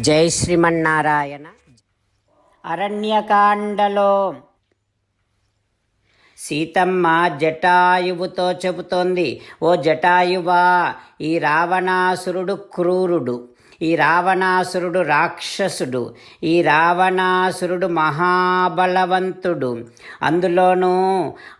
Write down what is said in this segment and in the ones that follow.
జై శ్రీమన్నారాయణ. అరణ్యకాండలో సీతమ్మ జటాయువుతో చెబుతోంది ఓ జటాయువా ఈ రావణాసురుడు క్రూరుడు. ఈ రావణాసురుడు రాక్షసుడు ఈ రావణాసురుడు మహాబలవంతుడు. అందులోనూ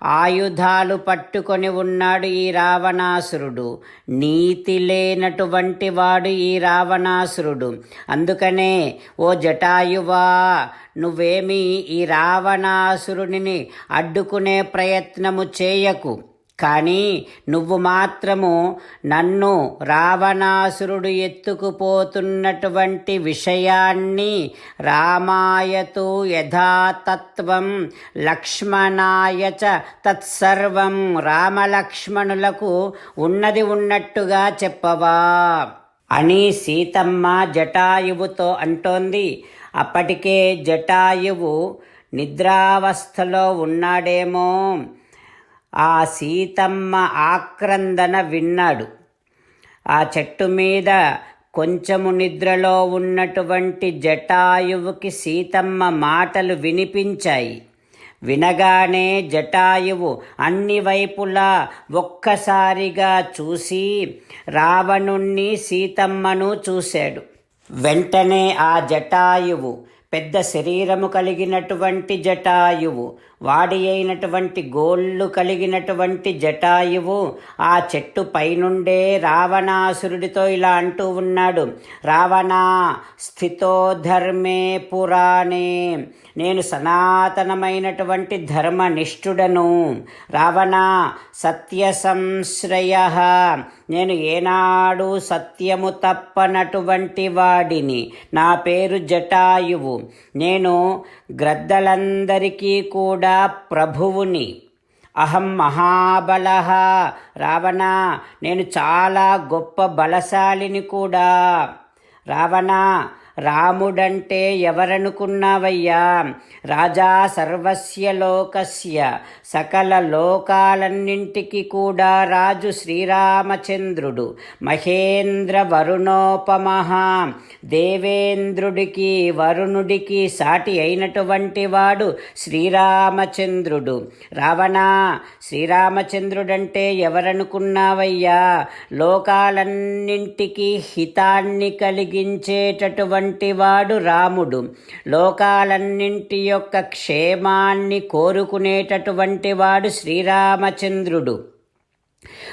ఆయుధాలు పట్టుకొని ఉన్నాడు ఈ రావణాసురుడు. నీతి లేనటువంటి వాడు ఈ రావణాసురుడు. అందుకనే ఓ జటాయువా నువ్వేమీ ఈ రావణాసురుడిని అడ్డుకునే ప్రయత్నము చేయకు. కానీ నువ్వు మాత్రము నన్ను రావణాసురుడు ఎత్తుకుపోతున్నటువంటి విషయాన్ని రామాయతు యథాతత్వం లక్ష్మణాయ చ తత్సర్వం రామలక్ష్మణులకు ఉన్నది ఉన్నట్టుగా చెప్పవా? అని సీతమ్మ జటాయువుతో అంటోంది. అప్పటికే జటాయువు నిద్రావస్థలో ఉన్నాడేమో. ఆ సీతమ్మ ఆక్రందన విన్నాడు. ఆ చెట్టు మీద కొంచెము నిద్రలో ఉన్నటువంటి జటాయువుకి సీతమ్మ మాటలు వినిపించాయి. వినగానే జటాయువు అన్ని వైపులా ఒక్కసారిగా చూసి రావణుణ్ణి సీతమ్మను చూశాడు. వెంటనే ఆ జటాయువు పెద్ద శరీరము కలిగినటువంటి జటాయువు వాడి అయినటువంటి గోళ్ళు కలిగినటువంటి జటాయువు ఆ చెట్టు పైనుండే రావణాసురుడితో ఇలా అంటూ ఉన్నాడు రావణా స్థితో ధర్మే పురాణే నేను సనాతనమైనటువంటి ధర్మనిష్ఠుడను. రావణ సత్య సంశ్రయ నేను ఏనాడు సత్యము తప్పనటువంటి వాడిని. నా పేరు జటాయువు నేను గ్రద్దలందరికీ కూడా ప్రభువుని. అహం మహాబల. రావణ నేను చాలా గొప్ప బలశాలిని కూడా. రావణ రాముడంటే ఎవరనుకున్నావయ్యా? రాజా సర్వస్య లోకస్య సకల లోకాలన్నింటికి కూడా రాజు శ్రీరామచంద్రుడు. మహేంద్ర వరుణోపమ దేవేంద్రుడికి వరుణుడికి సాటి అయినటువంటి వాడు శ్రీరామచంద్రుడు. రావణా శ్రీరామచంద్రుడంటే ఎవరనుకున్నావయ్యా? లోకాలన్నింటికి హితాన్ని కలిగించేటటువంటి వాడు రాముడు. లోకాలన్నింటి యొక్క క్షేమాన్ని కోరుకునేటటువంటి వాడు శ్రీరామచంద్రుడు.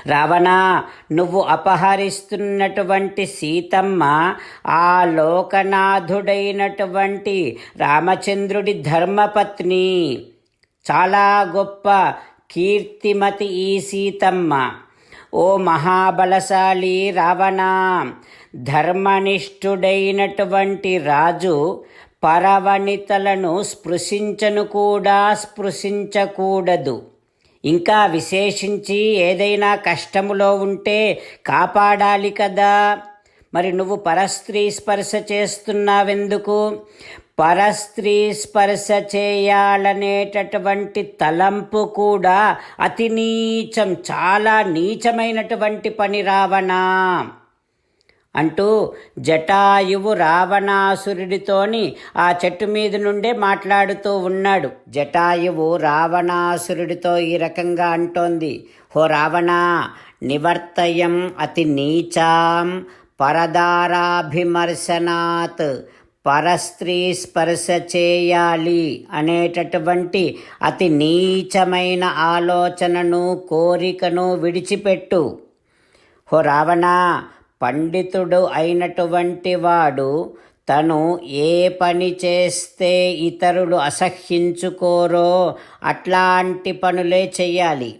రావణా నువ్వు అపహరిస్తున్నటువంటి సీతమ్మ ఆ లోకనాథుడైనటువంటి రామచంద్రుడి ధర్మపత్ని. చాలా గొప్ప కీర్తిమతి ఈ సీతమ్మ. ఓ మహాబలశాలి రావణ ధర్మనిష్ఠుడైనటువంటి రాజు పరవనితలను స్పృశించను కూడా స్పృశించకూడదు. ఇంకా విశేషించి ఏదైనా కష్టములో ఉంటే కాపాడాలి కదా. మరి నువ్వు పరస్త్రీ స్పర్శ చేస్తున్నావెందుకు? పరస్త్రీ స్పర్శ చేయాలనేటటువంటి తలంపు కూడా అతి నీచం చాలా నీచమైనటువంటి పని రావణా అంటూ జటాయువు రావణాసురుడితోని ఆ చెట్టు మీద నుండే మాట్లాడుతూ ఉన్నాడు. జటాయువు రావణాసురుడితో ఈ రకంగా అంటోంది. హో రావణ నివర్తయం అతి నీచాం పరదారాభిమర్శనాత్ పరస్త్రీ స్పర్శ చేయాలి అనేటటువంటి అతి నీచమైన ఆలోచనను కోరికను విడిచిపెట్టు. హో రావణ పండితుడు అయినటువంటి వాడు తను ఏ పని చేస్తే ఇతరులు అసహ్యించుకోరో అట్లాంటి పనులే చెయ్యాలి.